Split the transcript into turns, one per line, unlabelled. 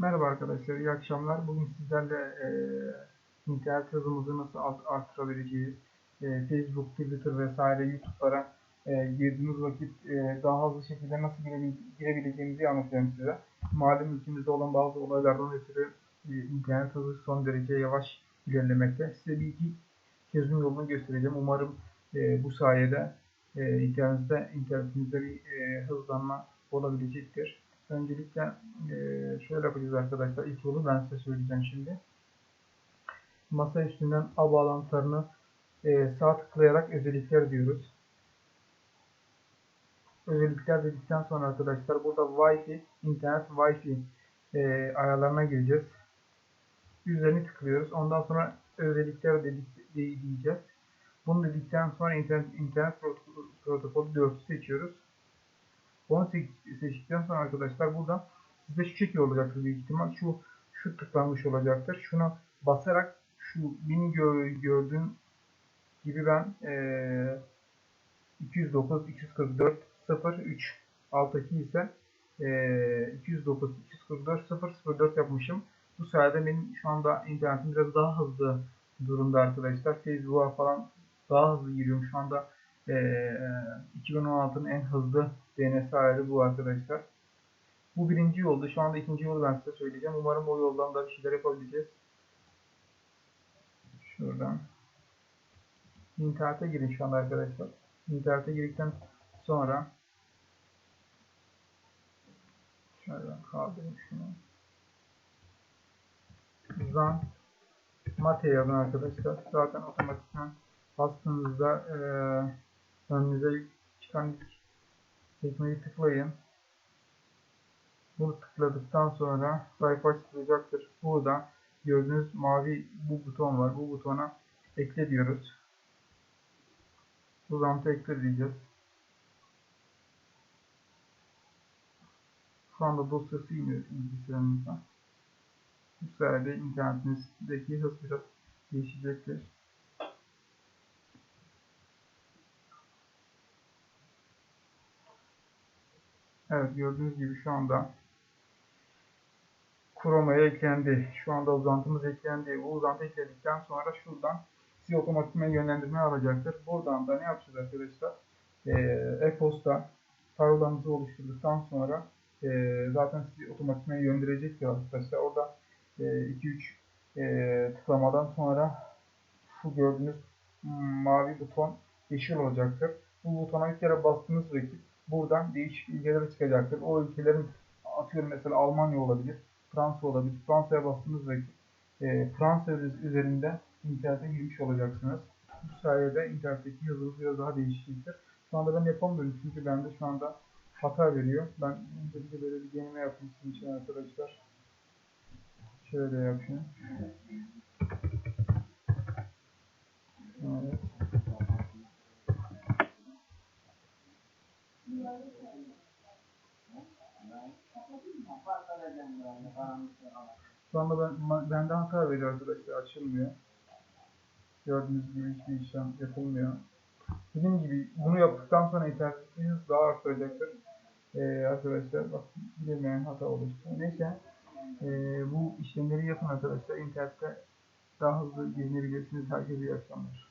Merhaba arkadaşlar, iyi akşamlar. Bugün sizlerle e, internet hızımızı nasıl art- arttırabileceğiz, e, Facebook, Twitter vesaire YouTube'lara e, girdiğimiz vakit e, daha hızlı şekilde nasıl girebil- girebileceğimizi anlatacağım size. Malum ülkemizde olan bazı olaylardan ötürü e, internet hızı son derece yavaş ilerlemekte. Size bir iki çözüm yolunu göstereceğim. Umarım e, bu sayede e, internetinizde, internetinizde bir e, hızlanma olabilecektir. Öncelikle e, şöyle yapacağız arkadaşlar. İlk yolu ben size söyleyeceğim şimdi. Masa üstünden ağ bağlantılarını e, sağ tıklayarak özellikler diyoruz. Özellikler dedikten sonra arkadaşlar burada Wi-Fi, internet Wi-Fi e, ayarlarına gireceğiz. Üzerine tıklıyoruz. Ondan sonra özellikler dedik, diyeceğiz. Bunu dedikten sonra internet, internet protokol- protokolü 4'ü seçiyoruz. Onu seç- seçtikten sonra arkadaşlar buradan size şu şekilde olacaktır büyük ihtimal. Şu şu tıklanmış olacaktır. Şuna basarak şu benim gör, gördüğüm gibi ben eee 209 244 03 alttaki ise eee 209 244 004 yapmışım. Bu sayede benim şu anda internetim biraz daha hızlı durumda arkadaşlar. Facebook'a falan daha hızlı giriyorum. Şu anda eee 2016'nın en hızlı DNS ayarı bu arkadaşlar. Bu birinci yoldu. Şu anda ikinci yolu ben size söyleyeceğim. Umarım o yoldan da bir şeyler yapabileceğiz. Şuradan. İnternete girin şu anda arkadaşlar. İnternete girdikten sonra şöyle kaldırayım şunu. Zan Mate yazın arkadaşlar. Zaten otomatikman bastığınızda eee önünüze çıkan sekmeyi tıklayın. Bunu tıkladıktan sonra sayfa açılacaktır. Burada gördüğünüz mavi bu buton var. Bu butona ekle diyoruz. Uzantı ekle diyeceğiz. Şu anda dosyası iniyor bilgisayarınızdan. Bu sayede internetinizdeki hız biraz değişecektir. Evet gördüğünüz gibi şu anda Chrome'ya eklendi. Şu anda uzantımız eklendi. Bu uzantı ekledikten sonra şuradan sizi otomatikman yönlendirme alacaktır. Buradan da ne yapacağız arkadaşlar? Ee, e-posta parolanızı oluşturduktan sonra e, zaten sizi otomatikman yönlendirecektir arkadaşlar. Orada 2-3 e, tıklamadan sonra şu gördüğünüz mavi buton yeşil olacaktır. Bu butona bir kere bastığınız vakit buradan değişik ülkelere çıkacaktır. O ülkelerin atıyorum mesela Almanya olabilir, Fransa olabilir. Fransa'ya bastığınız vakit e, Fransa üzerinde internete girmiş olacaksınız. Bu sayede internetteki hızınız biraz daha değişecektir. Şu anda ben yapamıyorum çünkü bende şu anda hata veriyor. Ben öncelikle böyle bir deneme yapayım sizin için arkadaşlar. Şöyle yapayım. Evet. Şu anda ben, bende hata veriyor arkadaşlar. Açılmıyor. Gördüğünüz gibi hiçbir işlem yapılmıyor. Dediğim gibi bunu yaptıktan sonra internetiniz daha artacaktır. Ee, arkadaşlar bak bilmeyen hata oluştu. Neyse ee, bu işlemleri yapın arkadaşlar. İnternette daha hızlı gelinebilirsiniz. Herkese iyi akşamlar.